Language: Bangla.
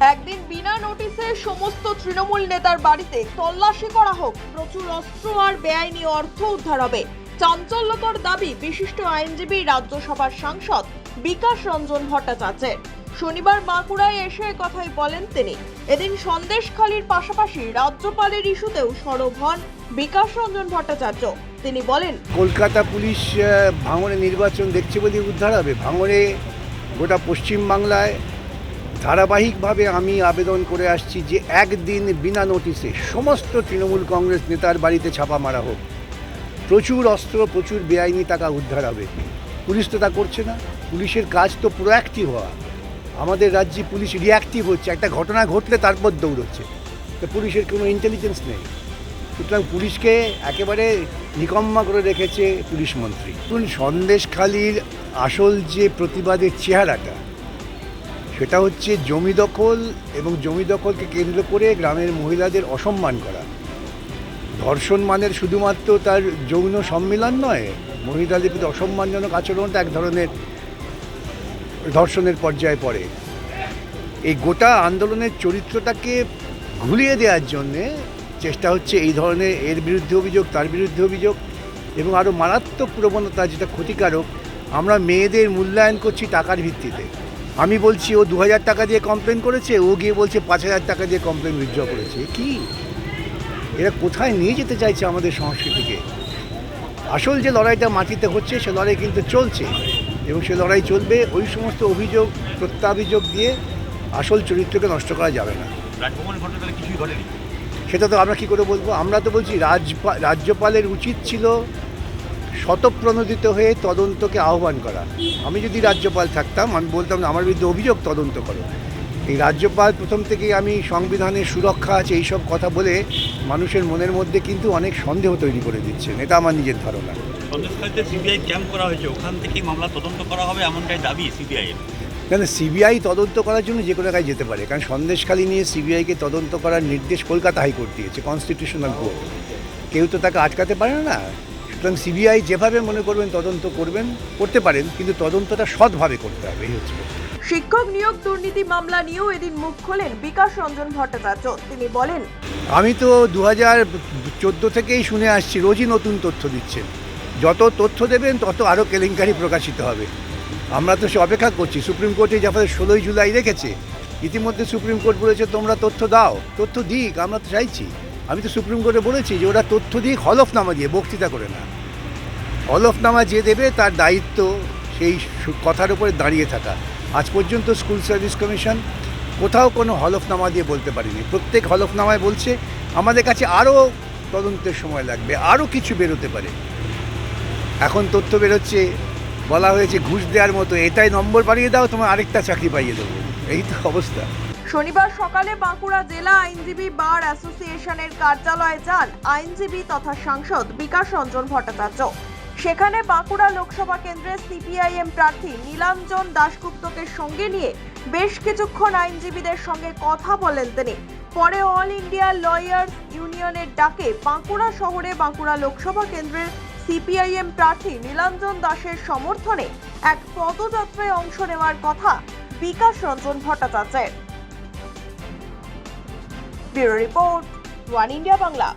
একদিন বিনা নোটিশে সমস্ত তৃণমূল নেতার বাড়িতে তল্লাশি করা হোক। প্রচুর অস্ত্র আর বেআইনি অর্থ উদ্ধার হবে। চাঞ্চল্যকর দাবি বিশিষ্ট আইনজীবী, রাজ্যসভার সাংসদ বিকাশ রঞ্জন ভট্টাচার্যের। শনিবার বাঁকুড়ায় এসে কথাই বলেন তিনি। এদিন সন্দেশখালীর পাশাপাশি রাজ্যপালের ইস্যুতেও সরব হন বিকাশ রঞ্জন ভট্টাচার্য। তিনি বলেন, কলকাতা পুলিশ ভাঙড়ে নির্বাচন দেখছে বলে উদ্ধার হবে। ভাঙড়ে গোটা পশ্চিমবাংলায় ধারাবাহিকভাবে আমি আবেদন করে আসছি যে একদিন বিনা নোটিশে সমস্ত তৃণমূল কংগ্রেস নেতার বাড়িতে ছাপা মারা হোক। প্রচুর অস্ত্র, প্রচুর বেআইনি টাকা উদ্ধার হবে। পুলিশ তো তা করছে না। পুলিশের কাজ তো প্রোঅ্যাক্টিভ হওয়া। আমাদের রাজ্যে পুলিশ রিয়াক্টিভ হচ্ছে। একটা ঘটনা ঘটলে তারপর দৌড়চ্ছে। তো পুলিশের কোনো ইন্টেলিজেন্স নেই। সুতরাং পুলিশকে একেবারে নিকম্মা করে রেখেছে পুলিশ মন্ত্রী। সন্দেশখালির আসল যে প্রতিবাদের চেহারাটা সেটা হচ্ছে জমি দখল এবং জমি দখলকে কেন্দ্র করে গ্রামের মহিলাদের অসম্মান করা। ধর্ষণ মানের শুধুমাত্র তার যৌন সম্মিলন নয়, মহিলাদের প্রতি অসম্মানজনক আচরণটা এক ধরনের ধর্ষণের পর্যায়ে পড়ে। এই গোটা আন্দোলনের চরিত্রটাকে ঘুলিয়ে দেওয়ার জন্যে চেষ্টা হচ্ছে এই ধরনের এর বিরুদ্ধে অভিযোগ, তার বিরুদ্ধে অভিযোগ এবং আরও মারাত্মক প্রবণতা যেটা ক্ষতিকারক, আমরা মেয়েদের মূল্যায়ন করছি টাকার ভিত্তিতে। আমি বলছি ও দু হাজার টাকা দিয়ে কমপ্লেন করেছে ও গিয়ে বলছে পাঁচ হাজার টাকা দিয়ে কমপ্লেন উইথড্র করেছে। কি? এরা কোথায় নিয়ে যেতে চাইছে আমাদের সংস্কৃতিকে? আসল যে লড়াইটা মাটিতে হচ্ছে সে লড়াই কিন্তু চলছে এবং সে লড়াই চলবে। ওই সমস্ত অভিযোগ প্রত্যাভিযোগ দিয়ে আসল চরিত্রকে নষ্ট করা যাবে না। সেটা তো আমরা কি করে বলব? আমরা তো বলছি রাজ্যপালের উচিত ছিল শতপ্রণোদিত হয়ে তদন্তকে আহ্বান করা। আমি যদি রাজ্যপাল থাকতাম আমি বলতাম আমার বিরুদ্ধে অভিযোগ তদন্ত করো। এই রাজ্যপাল প্রথম থেকেই আমি সংবিধানের সুরক্ষা আছে এইসব কথা বলে মানুষের মনের মধ্যে কিন্তু অনেক সন্দেহ তৈরি করে দিচ্ছেন। এটা আমার নিজের ধারণা। সিবিআই ক্যাম্প করা হয়েছে। ওখান থেকেই মামলা তদন্ত করা হবে এমনটাই দাবি সিবিআই কেন সিবিআই তদন্ত করার জন্য যে কোনো জায়গায় যেতে পারে। কারণ সন্দেশখালী নিয়ে সিবিআইকে তদন্ত করার নির্দেশ কলকাতা হাইকোর্ট দিয়েছে কনস্টিটিউশনাল কোর্ট। কেউ তো তাকে আটকাতে পারে না। সুতরাং সিবিআই যেভাবে মনে করবেন তদন্ত করবেন করতে পারেন কিন্তু তদন্তটা সৎভাবে করতে হবে এই হচ্ছে শিক্ষক নিয়োগ দুর্নীতি মামলা নিয়েও এদিন মুখ খোলেন বিকাশ রঞ্জন ভট্টাচার্য। তিনি বলেন আমি তো দু হাজার চোদ্দ থেকেই শুনে আসছি রোজই নতুন তথ্য দিচ্ছেন। যত তথ্য দেবেন তত আরও কেলেঙ্কারি প্রকাশিত হবে। আমরা তো সে অপেক্ষা করছি সুপ্রিম কোর্টে যখন ষোলোই জুলাই রেখেছে। ইতিমধ্যে সুপ্রিম কোর্ট বলেছে তোমরা তথ্য দাও তথ্য দিক আমরা তো চাইছি। আমি তো সুপ্রিম কোর্টে বলেছি যে ওরা তথ্য দিক হলফনামা দিয়ে বক্তৃতা করে না। হলফনামা যে দেবে, তার দায়িত্ব সেই কথার উপরে দাঁড়িয়ে থাকা। আজ পর্যন্ত স্কুল সার্ভিস কমিশন কোথাও কোনো হলফনামা দিয়ে বলতে পারিনি। প্রত্যেক হলফনামায় বলছে, আমাদের কাছে আরও তদন্তের সময় লাগবে, আরও কিছু বেরোতে পারে। এখন তথ্য বেরোচ্ছে, বলা হয়েছে ঘুষ দেওয়ার মতো, এটাই নম্বর বাড়িয়ে দাও তোমার আরেকটা চাকরি পাইয়ে দেবো। এই তো অবস্থা। শনিবার সকালে বাঁকুড়া জেলা আইনজীবী বার অ্যাসোসিয়েশনের কার্যালয়ে যান আইনজীবী তথা সাংসদ বিকাশ রঞ্জন ভট্টাচার্য। সেখানে বাঁকুড়া লোকসভা কেন্দ্রের সিপিআইএম প্রার্থী নীলাঞ্জন দাশগুপ্তকে সঙ্গে নিয়ে বেশ কিছুক্ষণ আইনজীবীদের সঙ্গে কথা বলেন তিনি। পরে অল ইন্ডিয়া লয়ার্স ইউনিয়নের ডাকে বাঁকুড়া শহরে বাঁকুড়া লোকসভা কেন্দ্রের সিপিআইএম প্রার্থী নীলাঞ্জন দাসের সমর্থনে এক পদযাত্রায় অংশ নেওয়ার কথা বিকাশ রঞ্জন ভট্টাচার্যের। Bureau report, One India Bangla.